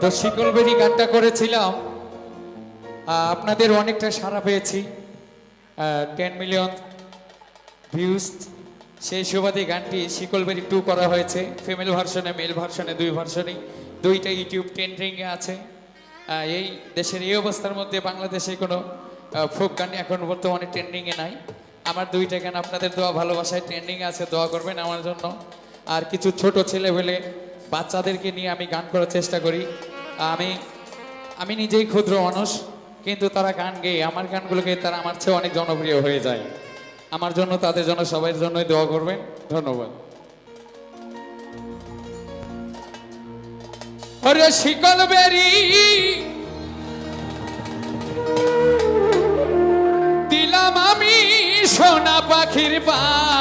তো শিকলবেরি গানটা করেছিলাম। আপনাদের অনেকটা সাড়া পেয়েছি। টেন মিলিয়ন ভিউজ সেই সুবাদে গানটি শিকলবেরি টু করা হয়েছে। ফিমেল ভার্সনে মেল ভার্সনে দুই ভার্সনেই দুইটা ইউটিউব ট্রেন্ডিংয়ে আছে। এই দেশের এই অবস্থার মধ্যে বাংলাদেশে কোনো ফোক গান এখন বর্তমানে ট্রেন্ডিংয়ে নাই। আমার দুইটা গান আপনাদের দোয়া ভালোবাসায় ট্রেন্ডিংয়ে আছে, দোয়া করবেন আমার জন্য। আর কিছু ছোট ছেলেবেলে বাচ্চাদেরকে নিয়ে আমি গান করার চেষ্টা করি। আমি আমি নিজেই ক্ষুদ্র মানুষ, কিন্তু তারা গান গেয়ে, আমার গানগুলো গেয়ে তারা আমার চেয়ে অনেক জনপ্রিয় হয়ে যায়। আমার জন্য, তাদের জন্য সবার জন্যই দোয়া করবেন। ধন্যবাদ। শিকল বেরি, দিলাম আমি সোনা পাখির পায়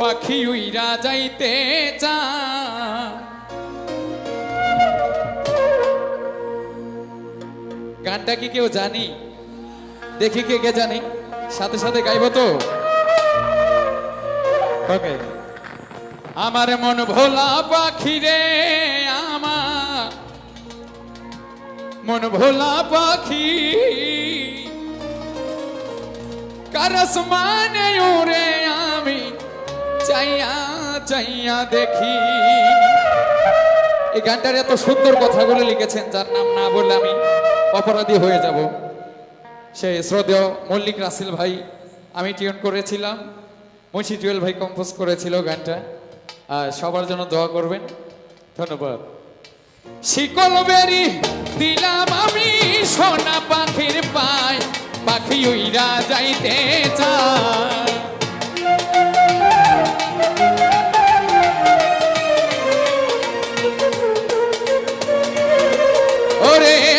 পাখি উইরা যাইতে চায়। গানটা কি কেউ জানি? দেখি কে কে জানি। সাথে সাথে গাইবো তো। আমার মন ভোলা পাখি রে আমার। মন ভোলা পাখি। কারস মানে উড়ে আমি চাইয়া চাইয়া দেখি। এই গানটার এত সুন্দর কথাগুলো লিখেছেন, যার নাম না বললে আমি অপরাধী হয়ে যাব। সে শ্রদ্ধেয় মল্লিক রাসেল ভাই, আমি টিউন করেছিলাম। মুন্সি জুয়েল ভাই কম্পোজ করেছিল গানটা। আর সবার জন্য দোয়া করবেন। ধন্যবাদ। শিকল বেরি দিলাম আমি, সোনা পাখির পায়, পাখি উইরা যাইতে চায়।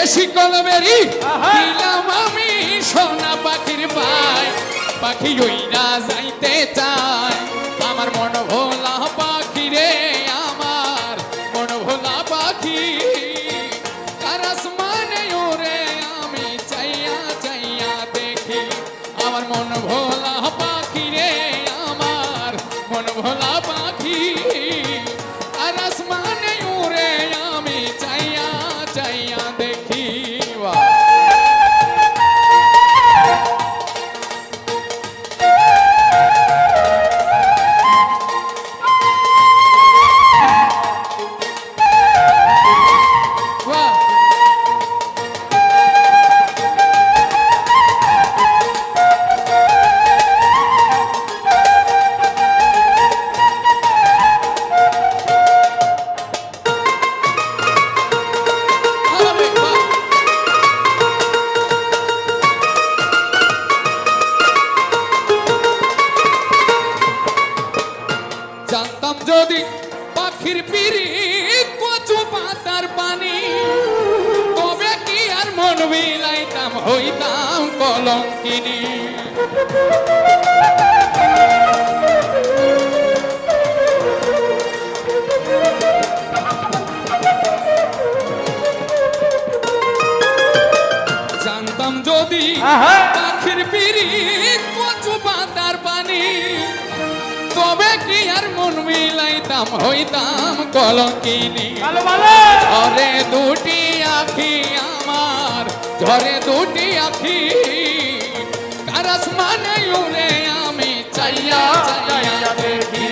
ওরে শিকল বেরি দিলাম আমি সোনা পাখির পায়। পাখি উইরা যাইতে চায়। আমার মন ভোলা পাখি রে আমার মন ভোলা পাখি। কারাস মানে ওরে আমি চাইয়া চাইয়া দেখি। আমার মন ভোলা পাখি রে আমার মন ভোলা পাখি কারাস যদি পাখির পিরিত কচু পাতার পানি তবে কি আর মন বিলাইতাম হইতাম কলঙ্কিনী। জানতাম যদি পাখির পিরিত মিলাইতাম হইতাম কলঙ্কিনী। ঝরে দুটি আখি আমার ঝরে দুটি আখি। কারাস মানে উড়ে আমি চাইয়া চাইয়া দেখি।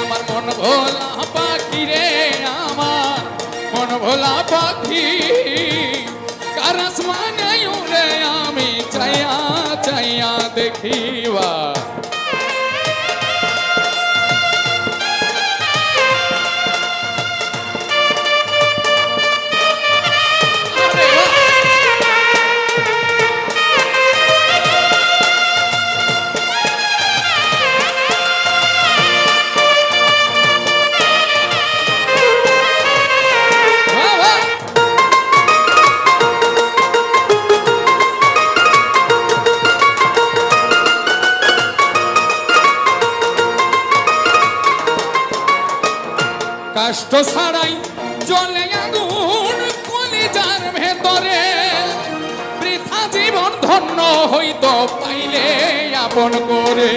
আমার মন ভোলা পাখি রে আমার মন ভোলা পাখি। কারাস মানে উড়ে আমি চাইয়া চাইয়া দেখিবা আরে রাষ্ট্র ছাড়াই চলে আগুন কলিজার ভেতরে। বৃথা জীবন ধন্য হইত পাইলে আপন করে।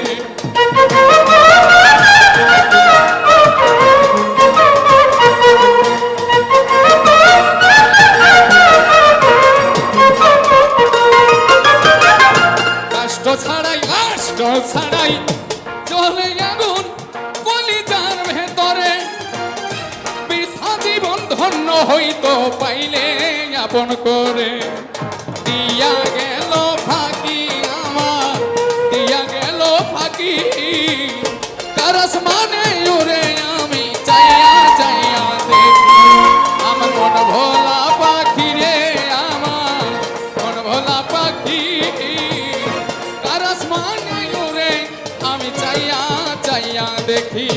রাষ্ট্র ছাড়াই রাষ্ট্র ছাড়াই চলে আগুন হইতো পাইলে আপন করে। দিয়া গেল ফাঁকি আমার, দিয়া গেল ফাঁকি। কারস মানে উড়ে আমি চাইয়া চাইয়া দেখি। আমার মন ভোলা পাখি রে আমার, মন ভোলা পাখি। কারস মানে উড়ে আমি চাইয়া চাইয়া দেখি।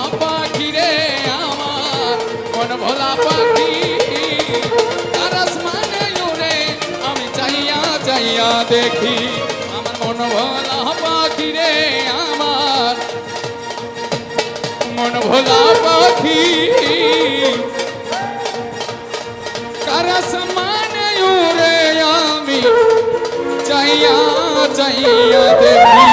দেখি, আমার মন ভোলা পাখি রে আমার। মন ভোলা পাখি, কারা সমান আমি? চাইয়া চাইয়া দেখি।